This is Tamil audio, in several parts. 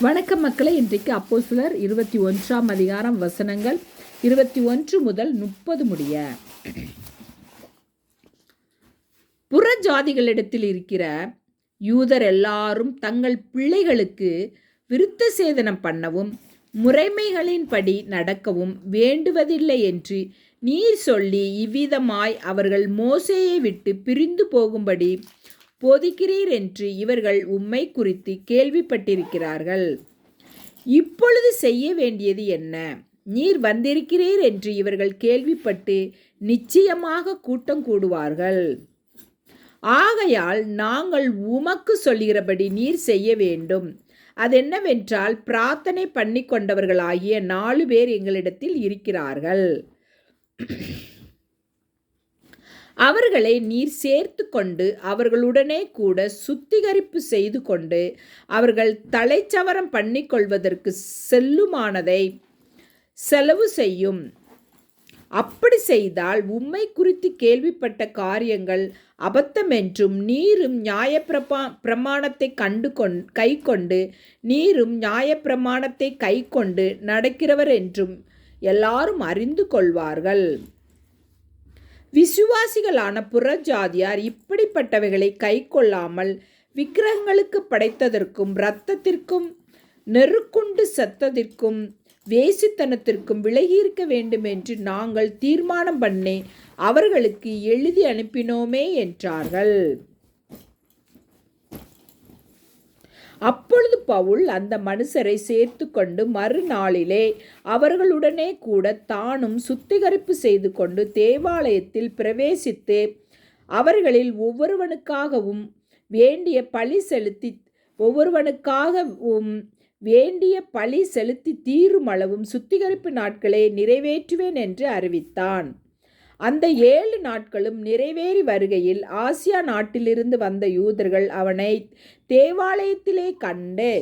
வணக்கம் மக்களை இன்றைக்கு அப்போ சிலர் இருபத்தி ஒன்றாம் அதிகாரம் வசனங்கள் இருபத்தி ஒன்று முதல் முப்பது முடிய. புற ஜாதிகளிடத்தில் இருக்கிற யூதர் எல்லாரும் தங்கள் பிள்ளைகளுக்கு விருத்த சேதனம் பண்ணவும் முறைமைகளின்படி நடக்கவும் வேண்டுவதில்லை என்று நீர் சொல்லி இவ்விதமாய் அவர்கள் மோசையை விட்டு பிரிந்து போகும்படி போதிக்கிறீர் என்று இவர்கள் உம்மை குறித்து கேள்விப்பட்டிருக்கிறார்கள். இப்பொழுது செய்ய வேண்டியது என்ன? நீர் வந்திருக்கிறீர் என்று இவர்கள் கேள்விப்பட்டு நிச்சயமாக கூட்டம் கூடுவார்கள். ஆகையால் நாங்கள் உமக்கு சொல்கிறபடி நீர் செய்ய வேண்டும். அதென்னவென்றால் பிரார்த்தனை பண்ணி கொண்டவர்களாகிய நாலு பேர் எங்களிடத்தில் இருக்கிறார்கள். அவர்களை நீர் சேர்த்து கொண்டு அவர்களுடனே கூட சுத்திகரிப்பு செய்து கொண்டு அவர்கள் தலைச்சவரம் பண்ணிக்கொள்வதற்கு செல்லுமானதை செலவு செய்யும். அப்படி செய்தால் உம்மை குறித்து கேள்விப்பட்ட காரியங்கள் அபத்தமென்றும் நீரும் நியாயப்பிரபா பிரமாணத்தை கண்டு கொண் கை கொண்டு நீரும் நியாயப்பிரமாணத்தை கை கொண்டு நடக்கிறவர் என்றும் எல்லாரும் அறிந்து கொள்வார்கள். விசுவாசிகளான புறஜாதியார் இப்படிப்பட்டவைகளை கை கொள்ளாமல் விக்கிரகங்களுக்கு படைத்ததற்கும் இரத்தத்திற்கும் நெருக்குண்டு சத்தத்திற்கும் வேசித்தனத்திற்கும் விலகியிருக்க வேண்டும் என்று நாங்கள் தீர்மானம் பண்ணி அவர்களுக்கு எழுதி அனுப்பினோமே என்றார்கள். அப்பொழுது பவுல் அந்த மனுஷரை சேர்த்து கொண்டு மறுநாளிலே அவர்களுடனே கூட தானும் சுத்திகரிப்பு செய்து கொண்டு தேவாலயத்தில் பிரவேசித்து அவர்களில் ஒவ்வொருவனுக்காகவும் வேண்டிய பழி செலுத்தி ஒவ்வொருவனுக்காகவும் வேண்டிய பழி செலுத்தி தீரும் அளவும் சுத்திகரிப்பு நாட்களை நிறைவேற்றுவேன் என்று அறிவித்தான். அந்த ஏழு நாட்களும் நிறைவேறி வருகையில் ஆசியா நாட்டிலிருந்து வந்த யூதர்கள் அவனை தேவாலயத்திலே கண்டு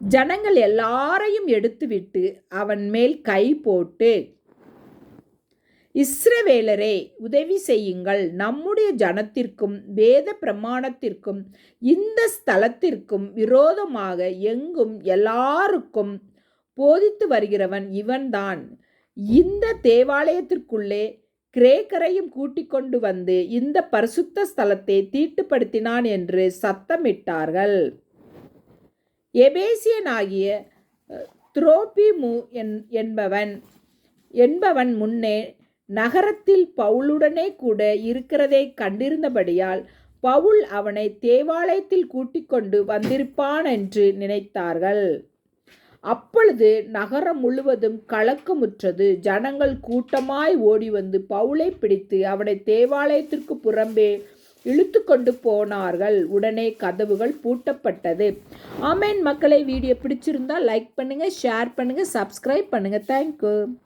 ஜனங்கள் எல்லாரையும் எடுத்துவிட்டு அவன் மேல் கை போட்டு இஸ்ரவேலரே உதவி செய்யுங்கள். நம்முடைய ஜனத்திற்கும் வேத பிரமாணத்திற்கும் இந்த ஸ்தலத்திற்கும் விரோதமாக எங்கும் எல்லாருக்கும் போதித்து வருகிறவன் இவன்தான். இந்த தேவாலயத்திற்குள்ளே கிரேக்கரையும் கூட்டிக் கொண்டு வந்து இந்த பரிசுத்த ஸ்தலத்தை தீட்டுப்படுத்தினான் என்று சத்தமிட்டார்கள். எபேசியனாகிய துரோபிமு என் என்பவன் என்பவன் முன்னே நகரத்தில் பவுலுடனே கூட இருக்கிறதை கண்டிருந்தபடியால் பவுல் அவனை தேவாலயத்தில் கூட்டிக் கொண்டு வந்திருப்பான் என்று நினைத்தார்கள். அப்பொழுது நகரம் முழுவதும் கலக்கமுற்றது. ஜனங்கள் கூட்டமாய் ஓடி வந்து பவுலை பிடித்து அவனை தேவாலயத்திற்கு புறம்பே இழுத்து கொண்டு போனார்கள். உடனே கதவுகள் பூட்டப்பட்டது. ஆமேன். மக்களை வீடியோ பிடிச்சிருந்தா லைக் பண்ணுங்கள் ஷேர் பண்ணுங்கள் சப்ஸ்கிரைப் பண்ணுங்கள் தேங்க்யூ